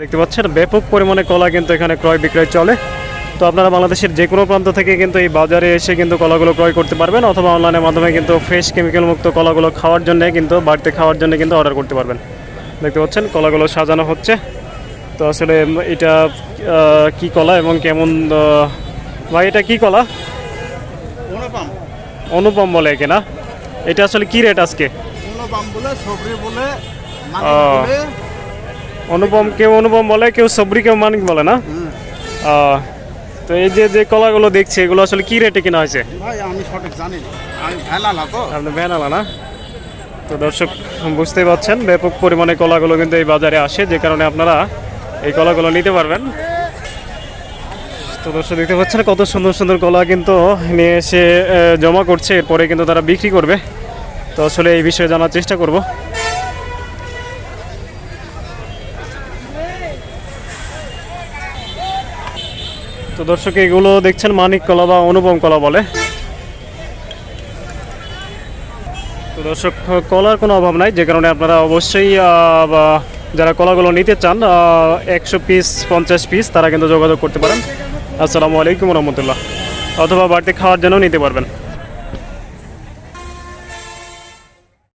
দেখতে পাচ্ছেন ব্যাপক পরিমাণে কলা কিন্তু এখানে ক্রয় বিক্রয় চলে। তো আপনারা বাংলাদেশের যে কোনো প্রান্ত থেকে কিন্তু এই বাজারে এসে কিন্তু কলাগুলো ক্রয় করতে পারবেন অথবা অনলাইনের মাধ্যমে কিন্তু ফ্রেশ কেমিক্যাল মুক্ত কলাগুলো খাওয়ার জন্য কিন্তু বাড়িতে খাওয়ার জন্য কিন্তু অর্ডার করতে পারবেন। দেখতে পাচ্ছেন কলাগুলো সাজানো হচ্ছে। তো আসলে এটা কি কলা এবং কেমন ভাই এটা কি কলা? অনুপম। অনুপম বলে একে না? এটা আসলে কি রেট আজকে? অনুপম সবরি বলে অনুপম কেউ অনুপম বলে কেউ সবরি কেউ মানিক বলে না? তো এই যে যে কলাগুলো দেখছি এগুলো আসলে কি রেটে কিনা হয়েছে? ভাই আমি সঠিক জানি না। আমি ভেলালা তো। আপনি ভ্যানালা না? তো দর্শক বুঝতেই পারছেন ব্যাপক পরিমাণে কলাগুলো কিন্তু এই বাজারে আসে যে কারণে আপনারা এই কলাগুলো নিতে পারবেন। তো দর্শক দেখতে পাচ্ছেন কত সুন্দর সুন্দর কলা কিন্তু নিয়ে এসে জমা করছে। এরপরে কিন্তু তারা বিক্রি করবে। তো আসলে এই বিষয়ে জানার চেষ্টা করব। তো দর্শক, এগুলো দেখছেন মানিক কলা বা অনুপম কলা বলে। তো দর্শক, কলার কোনো অভাব নাই, যে কারণে আপনারা অবশ্যই যারা কলাগুলো নিতে চান একশো পিস, পঞ্চাশ পিস, তারা কিন্তু যোগাযোগ করতে পারেন। আসসালামু আলাইকুম রহমতুল্লাহ। অথবা বাড়িতে খাওয়ার জন্য নিতে পারবেন।